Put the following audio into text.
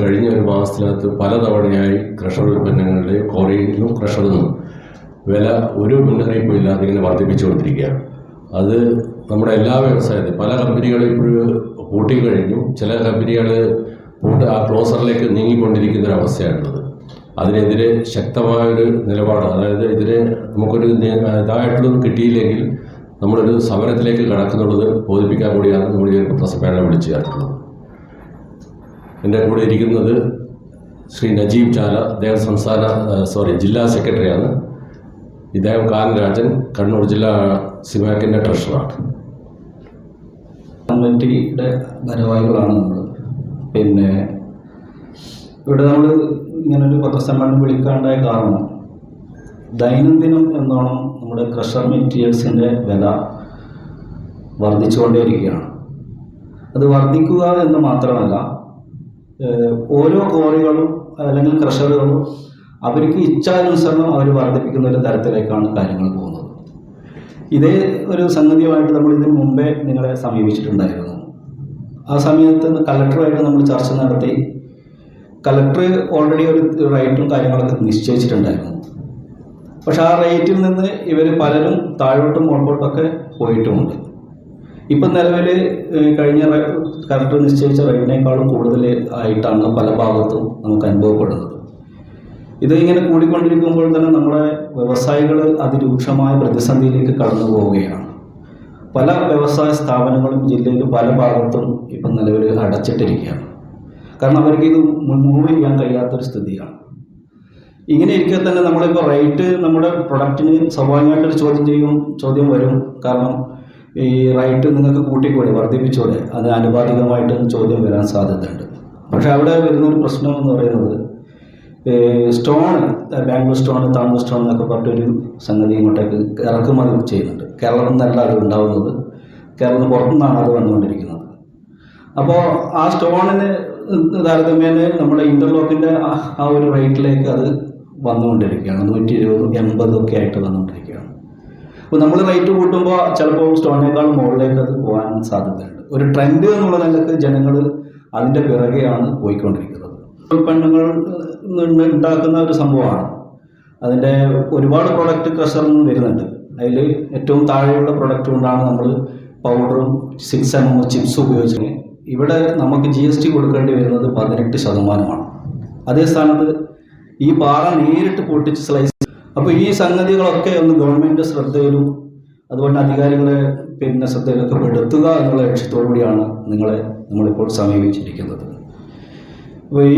കഴിഞ്ഞ ഒരു മാസത്തിനകത്ത് പലതവണയായി ക്രഷർ ഉൽപ്പന്നങ്ങളുടെ കുറയിലും ക്രഷറിലും വില ഒരു മുന്നറിയിപ്പും ഇല്ലാതെ ഇങ്ങനെ വർദ്ധിപ്പിച്ചുകൊണ്ടിരിക്കുകയാണ്. അത് നമ്മുടെ എല്ലാ വ്യവസായത്തിലും പല കമ്പനികളും ഇപ്പോഴും പൂട്ടിക്കഴിഞ്ഞു. ചില കമ്പനികൾ പൂട്ട് ആ ക്ലോസറിലേക്ക് നീങ്ങിക്കൊണ്ടിരിക്കുന്ന ഒരു അതിനെതിരെ ശക്തമായൊരു നിലപാട് അതായത് ഇതിനെ നമുക്കൊരു ഇതായിട്ടൊന്നും കിട്ടിയില്ലെങ്കിൽ നമ്മളൊരു സമരത്തിലേക്ക് കടക്കുന്നുള്ളത് ബോധിപ്പിക്കാൻ കൂടിയാണ് നമ്മൾ ഈ ഒരു പത്രസമ്മേളനം വിളിച്ചു ചേർത്തുള്ളത് എന്റെ കൂടെ ഇരിക്കുന്നത് ശ്രീ നജീബ് ചാല അദ്ദേഹം സംസ്ഥാന സോറി ജില്ലാ സെക്രട്ടറിയാണ് ഇദ്ദേഹം കാനരാജൻ കണ്ണൂർ ജില്ലാ സിമാക്കിന്റെ ട്രഷറാണ് കമ്മിറ്റിയുടെ ഭാരവാഹികളാണ് നമ്മൾ പിന്നെ ഇവിടെ നമ്മൾ ഇങ്ങനൊരു പത്രസമ്മേളനം വിളിക്കാണ്ടായ കാരണം ദൈനംദിനം എന്നോണം നമ്മുടെ ക്രഷർ മെറ്റീരിയൽസിന്റെ വില വർദ്ധിച്ചുകൊണ്ടേയിരിക്കുകയാണ്. അത് വർദ്ധിക്കുക എന്ന് മാത്രമല്ല ഓരോ കോറികളും അല്ലെങ്കിൽ ക്രഷറുകളും അവർക്ക് ഇച്ഛാനുസരണം അവർ വർദ്ധിപ്പിക്കുന്ന ഒരു തരത്തിലേക്കാണ് കാര്യങ്ങൾ പോകുന്നത്. ഇതേ ഒരു സംഗതിയുമായിട്ട് നമ്മൾ ഇതിനു മുമ്പേ നിങ്ങളെ സമീപിച്ചിട്ടുണ്ടായിരുന്നു. ആ സമയത്ത് കലക്ടറുമായിട്ട് നമ്മൾ ചർച്ച നടത്തി. കലക്ടർ ഓൾറെഡി ഒരു റേറ്റും കാര്യങ്ങളൊക്കെ നിശ്ചയിച്ചിട്ടുണ്ടായിരുന്നു. പക്ഷെ ആ റേറ്റിൽ നിന്ന് ഇവർ പലരും താഴോട്ടും മുമ്പോട്ടൊക്കെ പോയിട്ടുമുണ്ട്. ഇപ്പം നിലവിൽ കഴിഞ്ഞ കറക്റ്റ് നിശ്ചയിച്ച റേറ്റിനേക്കാളും കൂടുതൽ ആയിട്ടാണ് പല ഭാഗത്തും നമുക്ക് അനുഭവപ്പെടുന്നത്. ഇത് ഇങ്ങനെ കൂടിക്കൊണ്ടിരിക്കുമ്പോൾ തന്നെ നമ്മുടെ വ്യവസായികൾ അതിരൂക്ഷമായ പ്രതിസന്ധിയിലേക്ക് കടന്നു പോവുകയാണ്. പല വ്യവസായ സ്ഥാപനങ്ങളും ജില്ലയിൽ പല ഭാഗത്തും ഇപ്പം നിലവിൽ അടച്ചിട്ടിരിക്കുകയാണ്. കാരണം അവർക്ക് ഇത് മൂവ് ചെയ്യാൻ കഴിയാത്തൊരു സ്ഥിതിയാണ്. ഇങ്ങനെ ഇരിക്കെ തന്നെ നമ്മളിപ്പോൾ റേറ്റ് നമ്മുടെ പ്രൊഡക്റ്റിന് സ്വാഭാവികമായിട്ടൊരു ചോദ്യം ചെയ്യും ചോദ്യം വരും. കാരണം ഈ റൈറ്റ് നിങ്ങൾക്ക് കൂട്ടിക്കൂടെ വർദ്ധിപ്പിച്ചൂടെ? അത് ആനുപാതികമായിട്ട് ചോദ്യം വരാൻ സാധ്യതയുണ്ട്. പക്ഷേ അവിടെ വരുന്നൊരു പ്രശ്നം എന്ന് പറയുന്നത് stone Bangalore stone Tamil stone എന്നൊക്കെ പറഞ്ഞൊരു സംഗതി ഇങ്ങോട്ടേക്ക് ഇറക്കുമതി ചെയ്യുന്നുണ്ട്. കേരളത്തിൽ നിന്നല്ല അത് ഉണ്ടാവുന്നത്. കേരളത്തിന് പുറത്തുനിന്നാണ് അത് വന്നുകൊണ്ടിരിക്കുന്നത്. അപ്പോൾ ആ സ്റ്റോണിന് താരതമ്യേന നമ്മുടെ ഇന്റർലോക്കിന്റെ ആ ഒരു റേറ്റിലേക്ക് അത് വന്നുകൊണ്ടിരിക്കുകയാണ്. നൂറ്റി ഇരുപതും എൺപതും ഒക്കെ ആയിട്ട് വന്നുകൊണ്ടിരിക്കുകയാണ്. അപ്പോൾ നമ്മൾ റേറ്റ് കൂട്ടുമ്പോൾ ചിലപ്പോൾ സ്റ്റോണിനേക്കാൾ മുകളിലേക്ക് അത് പോകാൻ സാധ്യതയുണ്ട്. ഒരു ട്രെൻഡ് എന്നുള്ള നിലയ്ക്ക് ജനങ്ങൾ അതിന്റെ പിറകെയാണ് പോയിക്കൊണ്ടിരിക്കുന്നത്. ഉൽപ്പന്നങ്ങൾ ഉണ്ടാക്കുന്ന ഒരു സംഭവമാണ്. അതിന്റെ ഒരുപാട് പ്രൊഡക്റ്റ് ക്രഷറിൽ നിന്ന് വരുന്നുണ്ട്. അതിൽ ഏറ്റവും താഴെയുള്ള പ്രൊഡക്റ്റ് കൊണ്ടാണ് നമ്മൾ പൗഡറും സിക്സ് എം എം ചിപ്സും ഉപയോഗിച്ചത്. ഇവിടെ നമുക്ക് ജി എസ് ടി കൊടുക്കേണ്ടി വരുന്നത് പതിനെട്ട് ശതമാനമാണ്. അതേ സ്ഥാനത്ത് ഈ പാറ നേരിട്ട് പൊട്ടിച്ച് സ്ലൈസ് അപ്പോൾ ഈ സംഗതികളൊക്കെ ഒന്ന് ഗവൺമെന്റ് ശ്രദ്ധയിലും അതുപോലെ അധികാരികളെ പിന്നെ ശ്രദ്ധയിലൊക്കെ പെടുത്തുക എന്നുള്ള ലക്ഷ്യത്തോടു കൂടിയാണ് നിങ്ങളെ നമ്മളിപ്പോൾ സമീപിച്ചിരിക്കുന്നത്. അപ്പോൾ ഈ